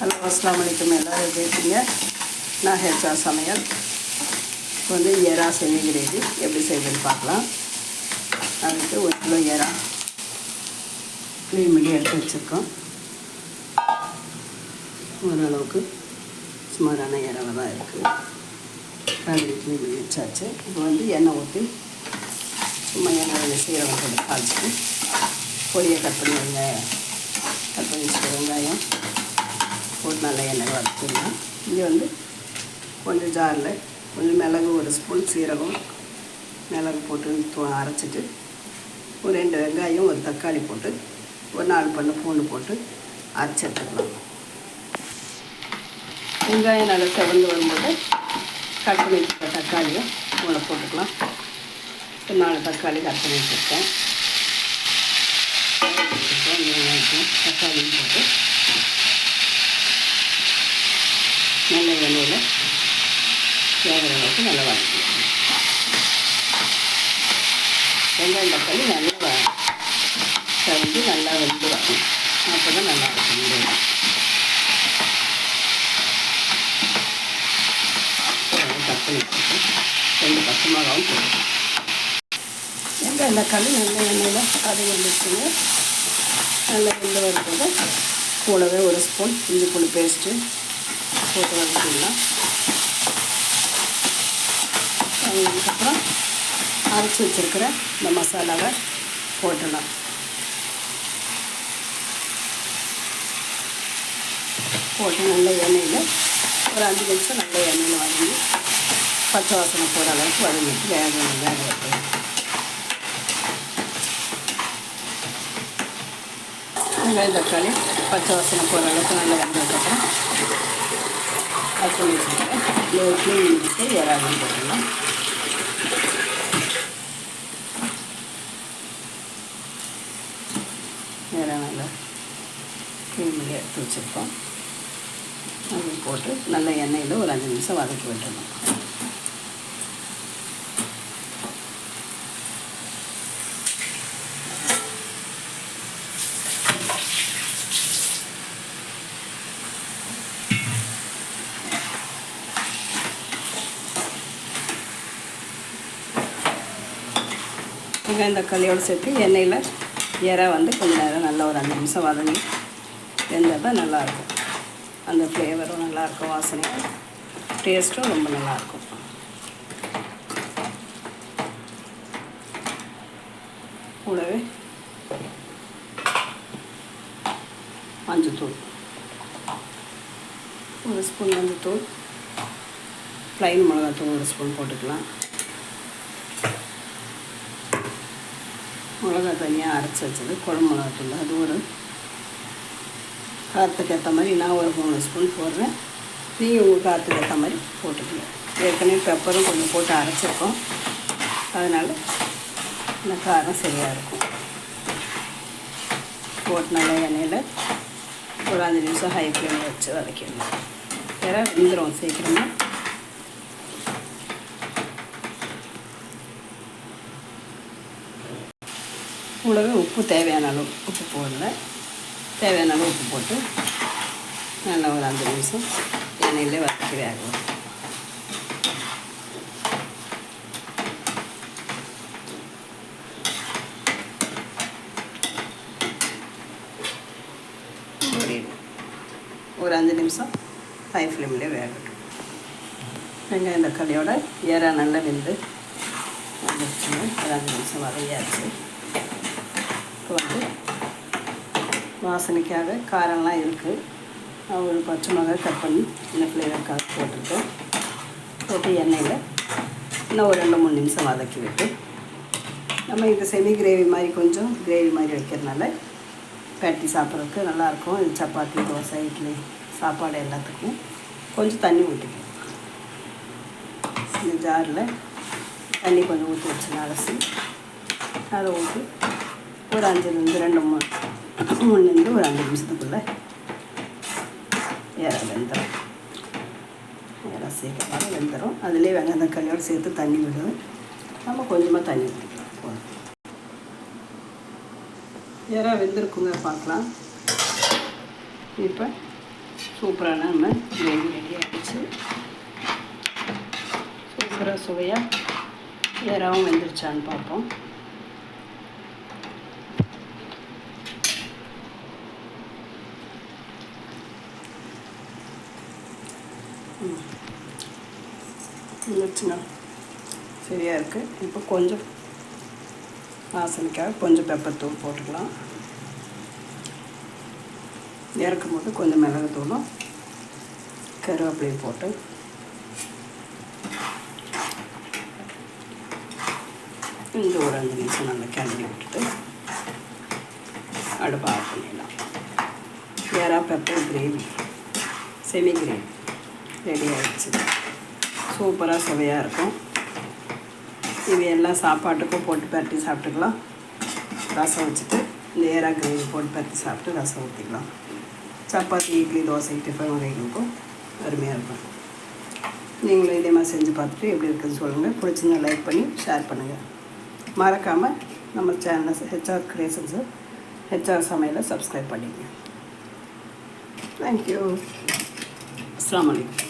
Hello அஸ்லாம் வலைக்கம் எல்லோரும் எப்படி இருக்கீங்க? நான் ஹெச்ஆ சமையல். இப்போ வந்து ஏரா செமி கிரேவி எப்படி செய்யுதுன்னு பார்க்கலாம். அதுக்கு ஒரு கிலோ ஏரா க்ளீன் பண்ணி எடுத்து வச்சுருக்கோம். ஓரளவுக்கு சுமாரான இறவை தான் இருக்குது அது க்ளீன் பண்ணி வச்சாச்சு. இப்போ வந்து எண்ணெய் ஊற்றி சும்மா எண்ணெய் சீரகம் போட்டு தாளிச்சிட்டு பொடியை கட் பண்ணி வெங்காயம் கட் பண்ணி வச்சுட்டு வெங்காயம். போட்டு நல்லா எண்ணெய் வறுத்துடலாம் இங்கே வந்து கொஞ்சம் ஜாரில் கொஞ்சம் மிளகு ஒரு ஸ்பூன் சீரகம் மிளகு போட்டு அரைச்சிட்டு ஒரு ரெண்டு வெங்காயம் ஒரு தக்காளி போட்டு ஒரு நாலு பண்ணு பூண்டு போட்டு அரைச்சி எடுத்துக்கலாம். வெங்காயம் நல்லா செவந்து வரும்போது கட் பண்ணி வச்சுருக்க தக்காளியை உள்ள போட்டுக்கலாம். ஒரு நாலு தக்காளி கட் பண்ணி வச்சுருக்கேன். தக்காளியும் போட்டு நல்ல எண்ணெயில் வேகிற நல்லா வதக்கிக்கலாம் வெங்காயம் தக்காளி நல்லா வ- நல்லா வெந்து வரணும் அப்போ தான் நல்லா இருக்கும் தக்காளி ரெண்டு பச்சை மிளகாவும் போட்டு வெங்காயம் தக்காளி நல்ல எண்ணெயில் அது வந்துச்சுங்க நல்லா வெந்து வரும்போது கூடவே ஒரு ஸ்பூன் இஞ்சி பூண்டு பேஸ்ட்டு போட்டு வதக்கிடலாம். அதுக்கப்புறம் அரைச்சி வச்சுருக்கிற இந்த மசாலாவை போட்டுடலாம். போட்டு நல்ல எண்ணெயில் ஒரு அஞ்சு நிமிஷம் நல்ல எண்ணெயில் வதங்கி பச்சை வாசனை போகிற அளவுக்கு வதங்கிட்டு வேக வேக வைக்கணும். வெங்காயம் தக்காளி பச்சை வாசனை போகிற அளவுக்கு நல்லா வெந்ததுக்கப்புறம் பச்சை பண்ணி வச்சுருக்கேன் லோ க்ளீன் பண்ணிட்டு இறாலும் போட்டுடலாம். இறா நல்லா க்ளீன் எடுத்து வச்சுருக்கோம். அது போட்டு நல்ல எண்ணெயில் ஒரு அஞ்சு நிமிஷம் வதக்கி விட்டுடணும் வெங்காயம் தக்காளியோடு சேர்த்து எண்ணெயில் இறை வந்து கொஞ்ச நேரம் நல்லா ஒரு அஞ்சு நிமிஷம் வதங்கி வெந்தால் தான் நல்லாயிருக்கும். அந்த ஃப்ளேவரும் நல்லாயிருக்கும் வாசனையும். டேஸ்ட்டும் ரொம்ப நல்லாயிருக்கும். கூடவே மஞ்சத்தூள். ஒரு ஸ்பூன் மஞ்சத்தூள். ப்ளைன் மிளகாத்தூள் ஒரு ஸ்பூன் போட்டுக்கலாம். மிளகா தனியாக அரைச்சி வச்சது குழம்பு மிளகாத்தூள். அது ஒரு காரத்துக்கு ஏற்ற மாதிரி நான் ஒரு மூணு ஸ்பூன் போடுறேன். நீங்கள் உங்கள் காரத்துக்கு ஏற்ற மாதிரி போட்டுக்கலாம் ஏற்கனவே பெப்பரும் கொஞ்சம் போட்டு அரைச்சிருக்கோம். அதனால் இந்த காரம் சரியாக இருக்கும். போட்டு நல்லா எண்ணெயில் ஒரு அஞ்சு நிமிஷம் ஹை ஃப்ளேமில் வச்சு வதக்கிடணும். வேற வெந்துடும் சீக்கிரமாக கூடவே உப்பு தேவையான அளவு உப்பு போடல. தேவையான அளவு உப்பு போட்டு நல்லா ஒரு அஞ்சு நிமிஷம் எண்ணெயில் வதக்கி வேகும் ஒரு அஞ்சு நிமிஷம் ஹை ஃப்ளேம்லேயே வேகட்டும். வெங்காயம் தக்காளியோட ஏறா நல்லா வெந்து வந்துருச்சுங்க. ஒரு அஞ்சு நிமிஷம் வரையாச்சு இப்போ வந்து வாசனைக்காக காரம்லாம் இருக்குது ஒரு பச்சை மிளகாய் கட் பண்ணி சின்ன ஃப்ளேவருக்காக போட்டிருக்கோம் போட்டு எண்ணெயில் இன்னும் ஒரு ரெண்டு மூணு நிமிஷம் வதக்கி விட்டு நம்ம இது செமி கிரேவி மாதிரி கொஞ்சம் கிரேவி மாதிரி வைக்கிறதுனால பேட்டி சாப்பிட்றதுக்கு நல்லாயிருக்கும். இது சப்பாத்தி தோசை இட்லி சாப்பாடு எல்லாத்துக்கும் கொஞ்சம் தண்ணி ஊற்றிக்கணும் இந்த ஜாரில் தண்ணி கொஞ்சம் ஊற்றி வச்சு அலசி அதை ஊற்றி ஒரு அஞ்சுலேருந்து ரெண்டு மூணு. மூணுலேருந்து ஒரு அஞ்சு நிமிஷத்துக்குள்ளே இற வெந்துடும் ஏற சீக்கிரமாக வெந்துடும் அதுலேயே வெங்காயம் தக்காளியோடு சேர்த்து தண்ணி விடுவோம் நம்ம கொஞ்சமாக தண்ணி ஊற்றிக்கலாம் போதும். ஏறா வெந்திருக்குங்க பார்க்கலாம். இப்போ சூப்பரான நம்ம கிரேவி ரெடி ஆகிடுச்சு சூப்பராக சுவையாக இறாவும் வெந்துருச்சான்னு பார்ப்போம். வந்துச்சுங்க சரியாக இருக்குது இப்போ கொஞ்சம் வாசனைக்காக கொஞ்சம் பெப்பர் தூள் போட்டுக்கலாம் இறக்கும் போது கொஞ்சம் மிளகுத்தூளும் கருவேப்பிலையும் போட்டு இந்த ஒரு அஞ்சு நிமிஷம் நல்லா கிளம்பி விட்டுட்டு அடுப்பை ஆஃப் பண்ணிடலாம் வேறா pepper gravy semi gravy ready ஆகிடுச்சு சூப்பராக சுவையாக இருக்கும். இது எல்லாம் சாப்பாட்டுக்கும் போட்டு பரட்டி சாப்பிட்டுக்கலாம். ரசம் வச்சுட்டு இந்த ஏரா கிரேவி போட்டு பரட்டி சாப்பிட்டு ரசம் ஊற்றிக்கலாம் சப்பாத்தி இட்லி தோசை டிஃபன் வகைகளுக்கும் அருமையாக இருக்கும். நீங்களும் இதே மாதிரி செஞ்சு பார்த்துட்டு எப்படி இருக்குதுன்னு சொல்லுங்கள் பிடிச்சிருந்தா லைக் பண்ணி ஷேர் பண்ணுங்கள் மறக்காமல் நம்ம சேனலை ஹெச்ஆர் கிரியேஷன்ஸு ஹெச்ஆர் சமையலை சப்ஸ்கிரைப் பண்ணிக்கங்க. தேங்க்யூ அஸ்லாம் வலைக்கம்